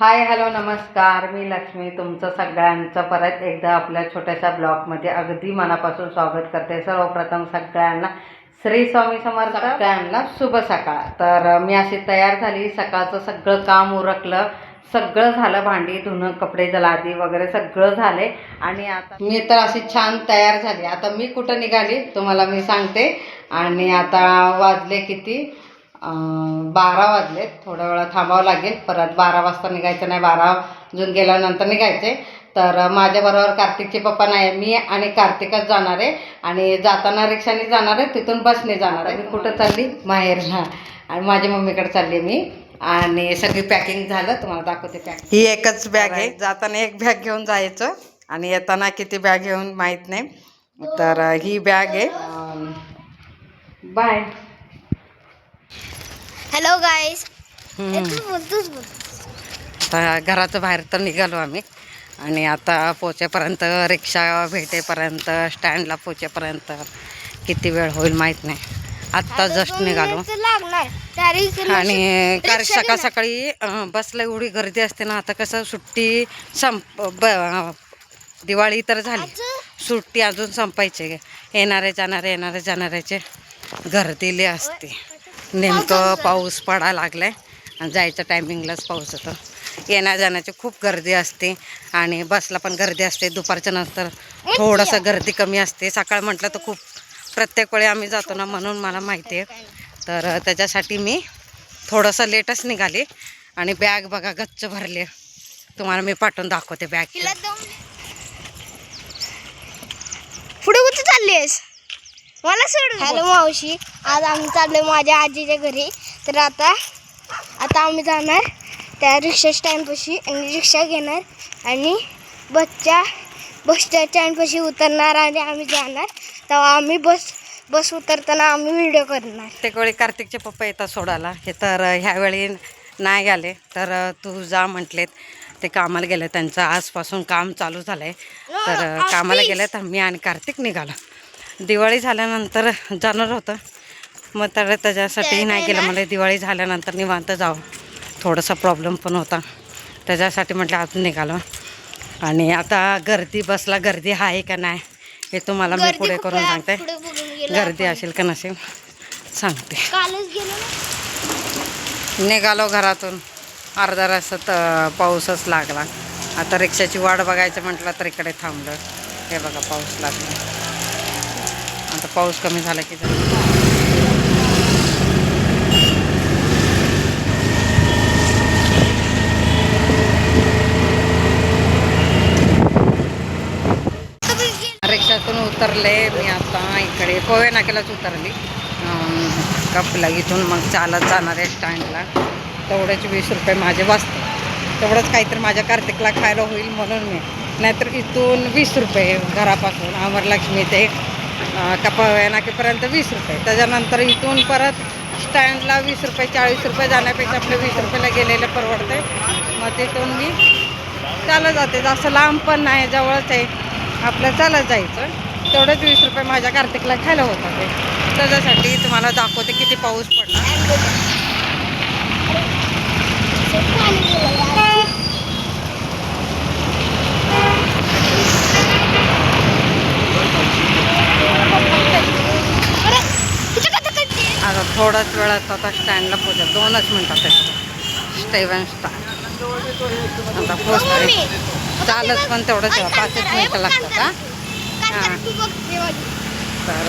Hi hello नमस्कार. मी लक्ष्मी तुमचं सगळ्यांचं परत एकदा आपल्या छोट्याशा ब्लॉगमध्ये अगदी मनापासून स्वागत करते. सर्वप्रथम सगळ्यांना श्री स्वामी समर्थ. सगळ्यांना शुभ सकाळ. तर मी अशी तयार झाली. सकाळचं सगळं काम उरकलं. सगळं झालं भांडी धुणं कपडे जलादी वगैरे सगळं झाले. आणि आता मी तर अशी छान तयार झाली. आता मी कुठं निघाली तुम्हाला मी सांगते. आणि आता वाजले किती? बारा वाजले थोड्या वेळा थांबावं लागेल. परत बारा वाजता निघायचं नाही. बारा जून गेल्यानंतर निघायचे. तर माझ्याबरोबर कार्तिकचे पप्पा नाही मी आणि कार्तिकच जाणार आहे. आणि जाताना रिक्षाने जाणार आहे. तिथून बसने जाणार आहे. मी कुठं चालली? माहेरला. आणि माझ्या मम्मीकडे चालली मी. आणि सगळी पॅकिंग झालं. तुम्हाला दाखवते पॅकिंग ही एकच बॅग आहे. जाताना एक बॅग घेऊन जायचं. आणि येताना किती बॅग घेऊन माहीत नाही. तर ही बॅग आहे. Bye hello guys hmm. तूच बोल तूच बोल. आता घराचं बाहेर तर निघालो आम्ही. आणि आता पोचेपर्यंत रिक्षा भेटेपर्यंत स्टँडला पोचेपर्यंत किती वेळ होईल माहीत नाही. आत्ता जस्ट निघालो. आणि कार सकाळ सकाळी बसला एवढी गर्दी असते ना आता कसं सुट्टी संप दिवाळी तर झाली. सुट्टी अजून संपायचे. येणारे जाणारे येणारे जाणाऱ्याचे गर्दीले असते. नेमकं पाऊस पडायला लागलाय. आणि जायच्या टायमिंगलाच पाऊस येतो येण्या जाण्याची खूप गर्दी असते. आणि बसला पण गर्दी असते. दुपारच्या नंतर थोडंसं गर्दी कमी असते. सकाळ म्हटलं तर खूप प्रत्येक वेळी आम्ही जातो ना म्हणून मला माहिती आहे. तर त्याच्यासाठी मी थोडंसं लेटच निघाले. आणि बॅग बघा गच्च भरले. तुम्हाला मी पाठवून दाखवते बॅग पुढे कुठे चाललीस मला सोड हॅलो मावशी आज आम्ही चाललोय माझ्या आजीच्या घरी. तर आता आता आम्ही जाणार त्या रिक्षा स्टँडपाशी आणि रिक्षा घेणार आणि बसच्या बसच्या स्टँडपाशी उतरणार आणि आम्ही जाणार. तेव्हा आम्ही बस बस उतरताना आम्ही व्हिडिओ करणार. प्रत्येक वेळी कार्तिकचे पप्पा येतात सोडायला. हे तर ह्यावेळी नाही आले. तर तू जा म्हटलेत. ते कामाला गेले. त्यांचं आजपासून काम चालू झालं आहे तर कामाला गेले तर मी आणि कार्तिक निघालो. दिवाळी झाल्यानंतर जाणार होतं. मग तर त्याच्यासाठी नाही केलं. मला दिवाळी झाल्यानंतर निवांत जावं थोडासा प्रॉब्लेम पण होता. त्याच्यासाठी म्हटलं अजून निघालो. आणि आता गर्दी बसला गर्दी आहे का नाही हे तुम्हाला मी पुढे करून. सांगते. गेलो गर्दी. असेल का नसेल? सांगते. गेलो निघालो घरातून. अर्धा रस्त्यात अं, पाऊसच लागला. आता रिक्षाची वाट बघायचं म्हटलं तर इकडे थांबलं. हे बघा पाऊस लागला. आता पाऊस कमी झाला की जाऊ. रिक्षातून उतरले मी आता इकडे. कोवे नाक्यालाच उतरली. कपला इथून मग चालत जाणार आहे स्टँडला. तेवढेच वीस रुपये माझे वाचतात. तेवढंच काहीतरी माझ्या कार्तिकला खायला होईल म्हणून मी. नाहीतर इथून वीस रुपये घरापासून. अमरलक्ष्मी ते नाकेपर्यंत वीस रुपये. त्याच्यानंतर इथून परत स्टँडला वीस रुपये चाळीस रुपये जाण्यापेक्षा आपलं वीस रुपयाला गेलेलं परवडते. मग तिथून मी चालत जाते. जास्त लांब पण नाही जवळच आहे. आपलं चालत जायचं. तेवढंच वीस रुपये माझ्या कार्तिकला खायला होतं ते. त्याच्यासाठी तुम्हाला दाखवते किती पाऊस पडला. आता थोड्याच वेळात आता स्टँडला पोहोचा दोनच मिनटात स्टेवन स्टँड आता पोचते चालत पण तेवढंच पाचच मिनटं लागतात हा? तर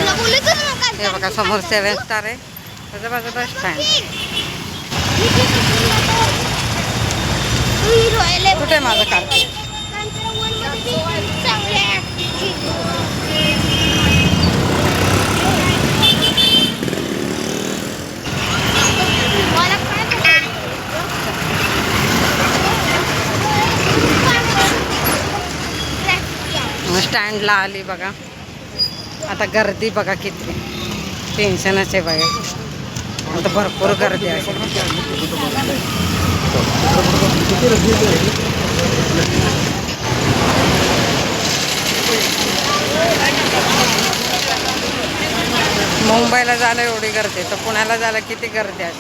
हे. बघा समोर सेवन स्टार आहे. त्याच्या बाजूला स्टँड कुठे माझं कार्तिक स्टँडला आली बघा. आता गर्दी बघा किती. टेन्शनच आहे बघा आता भरपूर गर्दी आहे. मुंबईला जायला एवढी गर्दी तर पुण्याला जायला किती गर्दी आहे?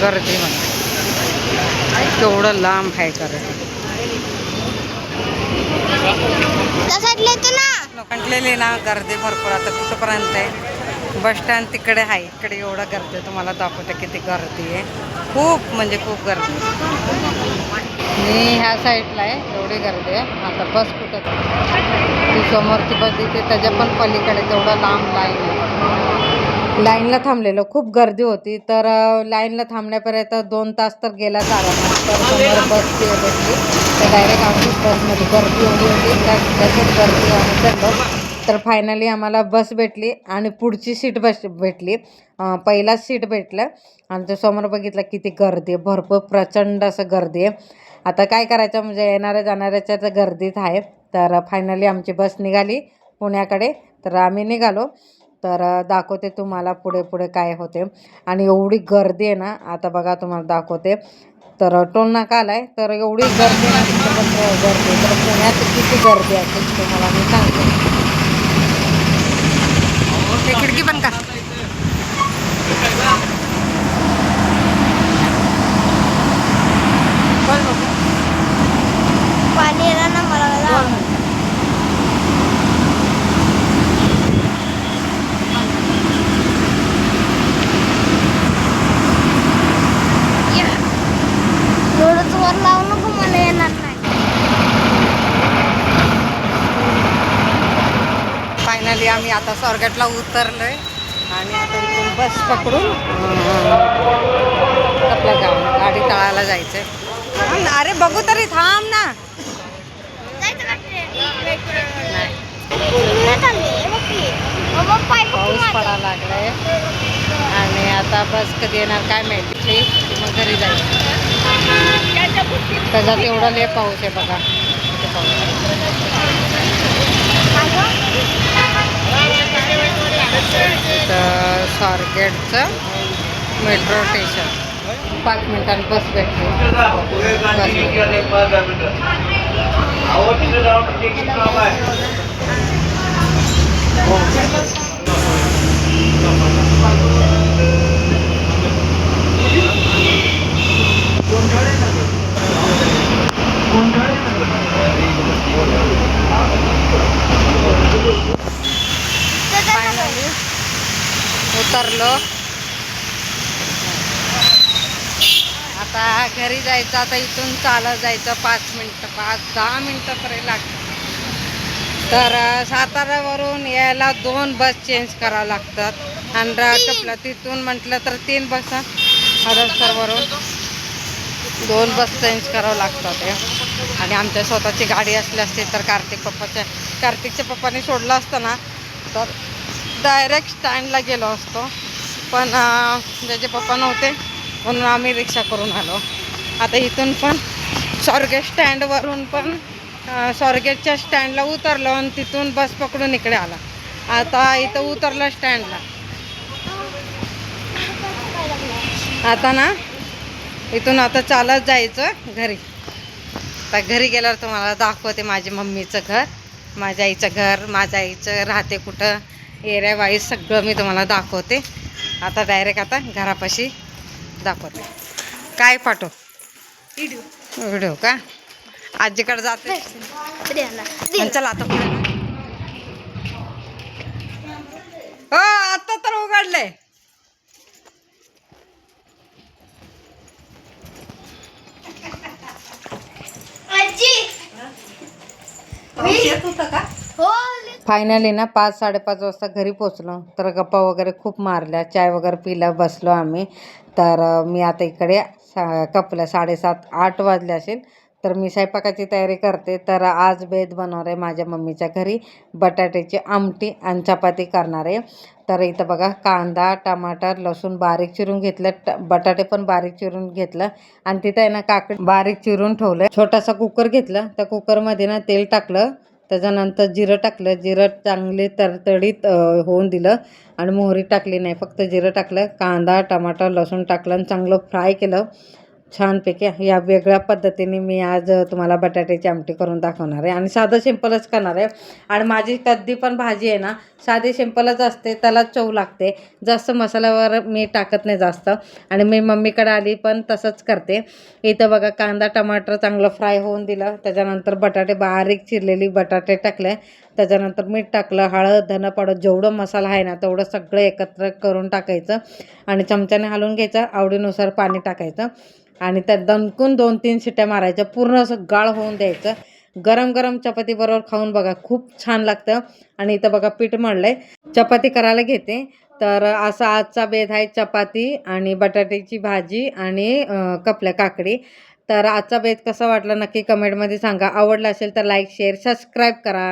गर्दी म्हणजे. तेवढं लांब आहे गर्दी. त्या ना? ना गर्दी भरपूर. आता कुठंपर्यंत आहे. बस स्टँड तिकडे आहे. इकडे एवढं गर्दी आहे. तुम्हाला दाखवते किती गर्दी आहे. खूप म्हणजे खूप गर्दी मी ह्या साईडला आहे. एवढी गर्दी आहे. आता बस कुठं? ती समोरची बस तिथे त्याच्या पण पलीकडे तेवढं लांब लाईन आहे. लाईनला थांबलेलो. खूप गर्दी होती. तर लाईनला थांबण्यापर्यंत दोन तास तर गेला आला तर समोर बस ती बसली तर डायरेक्ट आमची बसमध्ये गर्दी एवढी होती त्या त्याच्यात गर्दी आम्ही चढलो तर फायनली आम्हाला बस भेटली आणि पुढची सीट बस भेटली. पहिलाच सीट भेटलं. आणि समोर बघितलं किती गर्दी आहे भरपूर प्रचंड असं गर्दी आहे. आता काय करायचं म्हणजे येणाऱ्या जाणाऱ्याच्या तर गर्दीत आहे. तर फायनली आमची बस निघाली पुण्याकडे. तर आम्ही निघालो. तर दाखवते तुम्हाला पुढे पुढे काय होते. आणि एवढी गर्दी आहे ना आता बघा तुम्हाला दाखवते. तर टोलनाका आलाय. तर एवढी गर्दी ना गर्दी तर पुण्यात किती गर्दी असेल तुम्हाला मी सांगते. खिडकी पण का पाणी येणार ना मला मला एवढंच वर लावू नको मला येणार नाही फायनली आम्ही आता स्वारगेटला उतरलोय. आणि आता इथून बस पकडून आपल्या आपलं गाव गाडी तळाला जायचं आहे अरे बघू तरी थांब ना. पाऊस माझा. पडायला लागलाय. आणि आता बस कधी येणार काय माहिती. मग घरी जायचं. त्याच्यात एवढा लय पाऊस आहे बघा. पाऊस इथं स्वारगेटचं मेट्रो स्टेशन पाच मिनिटांनी बस भेटली बस फायनली उतरलो. आता घरी जायचं आता इथून चालत जायचं पाच मिनटं पाच दहा मिनटं तरी लागतात तर साताऱ्यावरून यायला दोन बस चेंज करावं लागतात. आणि कपला तिथून म्हटलं तर तीन बस हडपसरवरून दोन बस चेंज करावं लागतात आणि आमच्या स्वतःची गाडी असली असते तर कार्तिक पप्पाच्या कार्तिकच्या पप्पाने सोडलं असतं ना तर डायरेक्ट स्टँडला गेलो असतो. पण ज्याचे पप्पा नव्हते म्हणून आम्ही रिक्षा करून आलो. आता इथून पण स्वारगेट स्टँडवरून पण स्वर्गेटच्या स्वारगेटच्या स्टँडला उतरलो आणि तिथून बस पकडून इकडे आला. आता इथं उतरलं स्टँडला आता ना इथून आता चालत जायचं घरी. आता घरी गेल्यावर तुम्हाला दाखवते माझ्या मम्मीचं घर माझ्या आईचं घर माझ्या आईचं राहते कुठं. एरिया वाईज सगळं मी तुम्हाला दाखवते. आता डायरेक्ट आता घरापाशी दाखवते. काय पाठव? व्हिडिओ. का? आजीकडे जाते. चला आता पुढे. हो आता तर उघडलंय. आजी. हो फायनली ना पाच साडेपाच वाजता घरी पोचलो तर गप्पा वगैरे खूप मारल्या. चाय वगैरे पिला बसलो आम्ही. तर मी आता इकडे सा कपल्या साडेसात आठ वाजले असेल. तर मी स्वयंपाकाची तयारी करते. तर आज बेद बनवणार आहे माझ्या मम्मीच्या घरी. बटाट्याची आमटी आणि चपाती करणार आहे. तर इथं बघा कांदा टमाटर लसूण बारीक चिरून घेतलं. ट बटाटे पण बारीक चिरून घेतलं. आणि तिथं आहे ना काकडी बारीक चिरून ठेवलं. छोटासा कुकर घेतला. त्या कुकरमध्ये ना तेल टाकलं. त्याच्यानंतर जिरं टाकलं जिरं चांगले तरतडीत होऊन दिलं आणि मोहरी टाकली नाही फक्त जिरं टाकलं कांदा टमाटर लसूण टाकलं आणि चांगलं फ्राय केलं. छानपैकी या वेगळ्या पद्धतीने मी आज तुम्हाला बटाट्याची आमटी करून दाखवणार आहे. आणि साधं सिंपलच करणार आहे. आणि माझी कधी पण भाजी आहे ना साधी सिंपलच असते त्याला चव लागते. जास्त मसाल्यावर मी टाकत नाही जास्त. आणि मी मम्मीकडे आली पण तसंच करते. इथं बघा कांदा टमाटर चांगलं फ्राय होऊन दिलं. त्याच्यानंतर बटाटे बारीक चिरलेली बटाटे टाकले. त्याच्यानंतर मीठ टाकलं हळद धनं पावडर जेवढं मसाला आहे ना तेवढं सगळं एकत्र करून टाकायचं. आणि चमच्याने हलवून घ्यायचं. आवडीनुसार पाणी टाकायचं. आणि त्यात दणकून दोन तीन शिट्ट्या मारायच्या. पूर्ण असं गाळ होऊन द्यायचं. गरम गरम चपाती बरोबर खाऊन बघा खूप छान लागतं. आणि इथं बघा पीठ मळलंय. चपाती करायला घेते. तर असा आजचा बेद आहे चपाती आणि बटाट्याची भाजी आणि कपल्या काकडी. तर आजचा बेद कसा वाटला नक्की कमेंटमध्ये सांगा. आवडला असेल तर लाईक शेअर सबस्क्राईब करा.